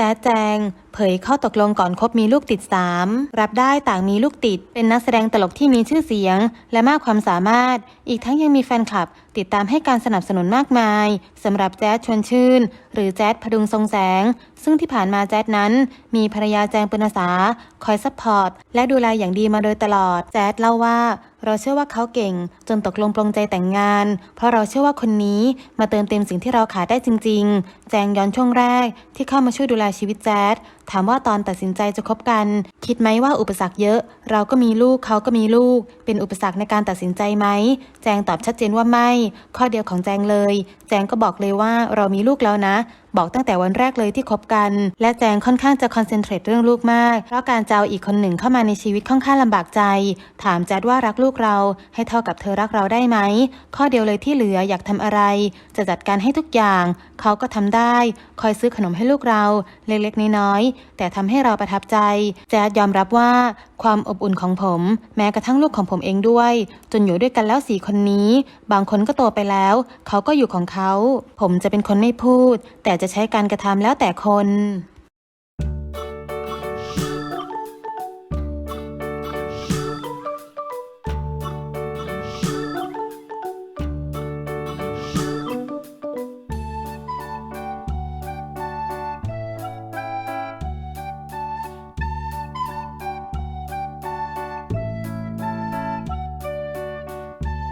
จ๊ดแจง เผยข้อตกลงก่อนคบมีลูกติด 3 รับได้ต่างมีลูกติด เป็นนักแสดงตลกที่มีชื่อเสียง และมากความสามารถ อีกทั้งยังมีแฟนคลับ ติดตามให้การสนับสนุนมากมายสำหรับแจ๊ดชวนชื่น หรือแจ๊ดพดุงทรงแสง ซึ่งที่ผ่านมาแจ๊ดนั้น มีภรรยาแจงปุณสาคอยซัพพอร์ตและดูแลอย่างดีมาโดยตลอดแจ๊ดเล่าว่าเราเชื่อว่าเขาเก่ง จนตกลงปรงใจแต่งงาน เพราะเราเชื่อว่าคนนี้มาเติมเต็มสิ่งที่เราขาดได้จริง ๆ แจงย้อนช่วงแรกที่เข้ามาช่วยดูแลชีวิตแจ๊ด ถามว่าตอนตัดสินใจจะคบกัน คิดไหมว่าอุปสรรคเยอะ เราก็มีลูกเขาก็มีลูก เป็นอุปสรรคในการตัดสินใจไหม แจงตอบชัดเจนว่าไม่ ข้อเดียวของแจงเลย แจงก็บอกเลยว่าเรามีลูกแล้วนะบอกตั้งแต่วันแรกเลยที่คบกัน และแจงค่อนข้างจะคอนเซนเทรตเรื่องลูกมาก เพราะการจะเอาอีกคนหนึ่งเข้ามาในชีวิตค่อนข้างลำบากใจ ถามแจ๊ดว่ารักลูกเราให้เท่ากับเธอรักเราได้ไหม ข้อเดียวเลยที่เหลืออยากทำอะไร จะจัดการให้ทุกอย่าง เขาก็ทำได้ คอยซื้อขนมให้ลูกเรา เล็กๆน้อยๆแต่ทำให้เราประทับใจ แจ๊ดยอมรับว่าความอบอุ่นของผม แม้กระทั่งลูกของผมเองด้วย จนอยู่ด้วยกันแล้วสี่คนนี้ บางคนก็โตไปแล้ว เขาก็อยู่ของเขา ผมจะเป็นคนไม่พูด แต่จะใช้การกระทำแล้วแต่คน